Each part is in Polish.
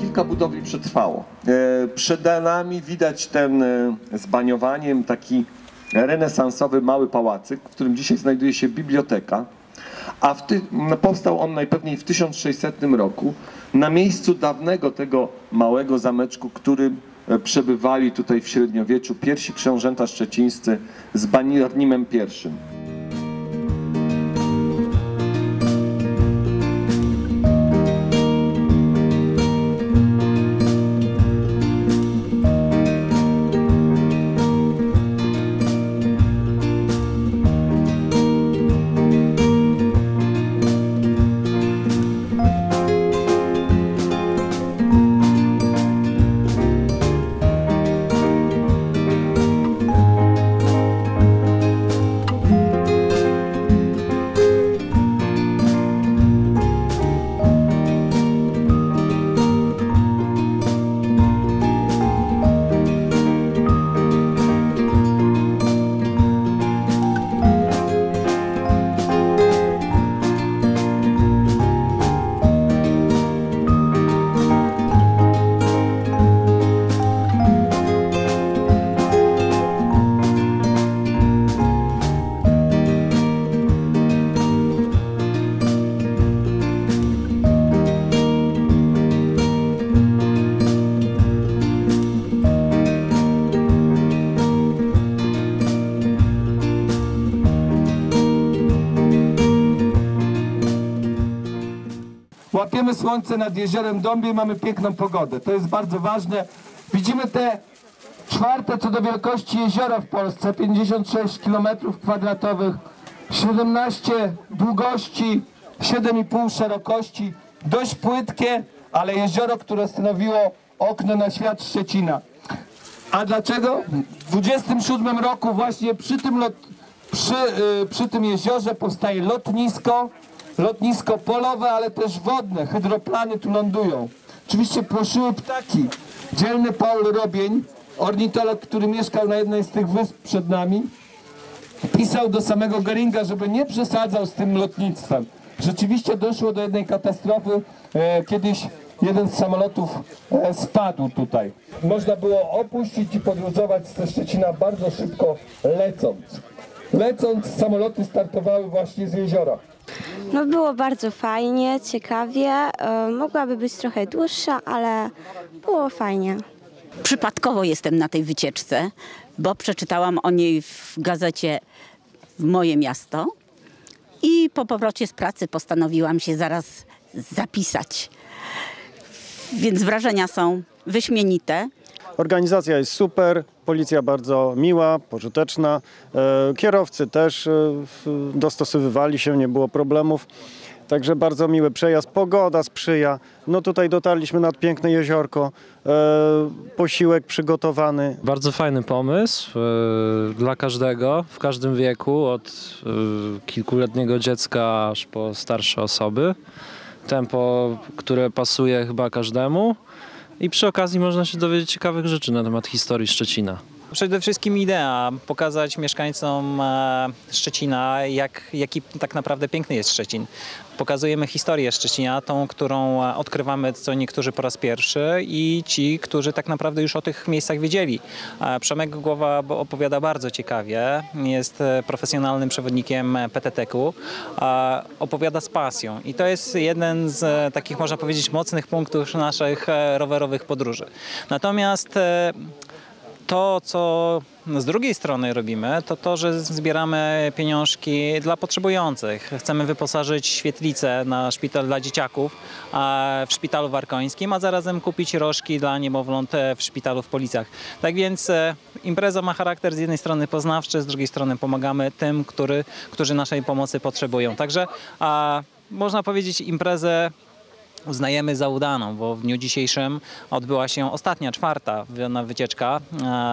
kilka budowli przetrwało. E, Przed nami widać ten e, z baniowaniem taki renesansowy mały pałacyk, w którym dzisiaj znajduje się biblioteka, a ty, powstał on najpewniej w 1600 roku na miejscu dawnego tego małego zameczku, którym e, przebywali tutaj w średniowieczu pierwsi książęta szczecińscy z Banirnimem I. Łapiemy słońce nad jeziorem Dąbie i mamy piękną pogodę. To jest bardzo ważne. Widzimy te czwarte co do wielkości jeziora w Polsce, 56 km kwadratowych, 17 długości, 7,5 szerokości, dość płytkie, ale jezioro, które stanowiło okno na świat Szczecina. A dlaczego? W 27 roku właśnie przy tym, lot, przy, y, przy tym jeziorze powstaje lotnisko, lotnisko polowe, ale też wodne, hydroplany tu lądują. Oczywiście płoszyły ptaki. Dzielny Paul Robień, ornitolog, który mieszkał na jednej z tych wysp przed nami, pisał do samego Geringa, żeby nie przesadzał z tym lotnictwem. Rzeczywiście doszło do jednej katastrofy. E, kiedyś jeden z samolotów e, spadł tutaj. Można było opuścić i podróżować ze Szczecina bardzo szybko lecąc. Lecąc samoloty startowały właśnie z jeziora. No było bardzo fajnie, ciekawie. E, mogłaby być trochę dłuższa, ale było fajnie. Przypadkowo jestem na tej wycieczce, bo przeczytałam o niej w gazecie Moje Miasto i po powrocie z pracy postanowiłam się zaraz zapisać. Więc wrażenia są wyśmienite. Organizacja jest super, policja bardzo miła, pożyteczna, e, kierowcy też e, dostosowywali się, nie było problemów. Także bardzo miły przejazd, pogoda sprzyja. No tutaj dotarliśmy nad piękne jeziorko, e, posiłek przygotowany. Bardzo fajny pomysł dla każdego, w każdym wieku, od kilkuletniego dziecka aż po starsze osoby. Tempo, które pasuje chyba każdemu. I przy okazji można się dowiedzieć ciekawych rzeczy na temat historii Szczecina. Przede wszystkim idea pokazać mieszkańcom e, Szczecina, jak, jaki tak naprawdę piękny jest Szczecin. Pokazujemy historię Szczecina, tą, którą e, odkrywamy co niektórzy po raz pierwszy i ci, którzy tak naprawdę już o tych miejscach wiedzieli. E, Przemek Głowa opowiada bardzo ciekawie, jest profesjonalnym przewodnikiem PTT-ku, opowiada z pasją i to jest jeden z takich, można powiedzieć, mocnych punktów naszych rowerowych podróży. Natomiast to, co z drugiej strony robimy, to to, że zbieramy pieniążki dla potrzebujących. Chcemy wyposażyć świetlicę na szpital dla dzieciaków w szpitalu warkońskim, a zarazem kupić rożki dla niemowląt e, w szpitalu w Policach. Tak więc e, impreza ma charakter z jednej strony poznawczy, z drugiej strony pomagamy tym, który, którzy naszej pomocy potrzebują. Także a, można powiedzieć imprezę uznajemy za udaną, bo w dniu dzisiejszym odbyła się ostatnia, czwarta wy- wycieczka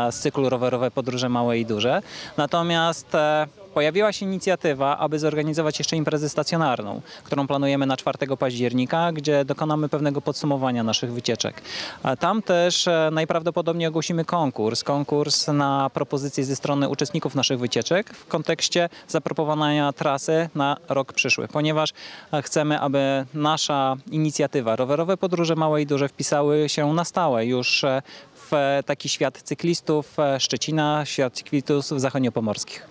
e, z cyklu rowerowe podróże małe i duże. Natomiast e, pojawiła się inicjatywa, aby zorganizować jeszcze imprezę stacjonarną, którą planujemy na 4 października, gdzie dokonamy pewnego podsumowania naszych wycieczek. Tam też e, najprawdopodobniej ogłosimy konkurs, konkurs na propozycje ze strony uczestników naszych wycieczek w kontekście zaproponowania trasy na rok przyszły, ponieważ e, chcemy, aby nasza inicjatywa Rowerowe Podróże Małe i Duże wpisały się na stałe już e, w taki świat cyklistów Szczecina, świat cyklistów zachodniopomorskich.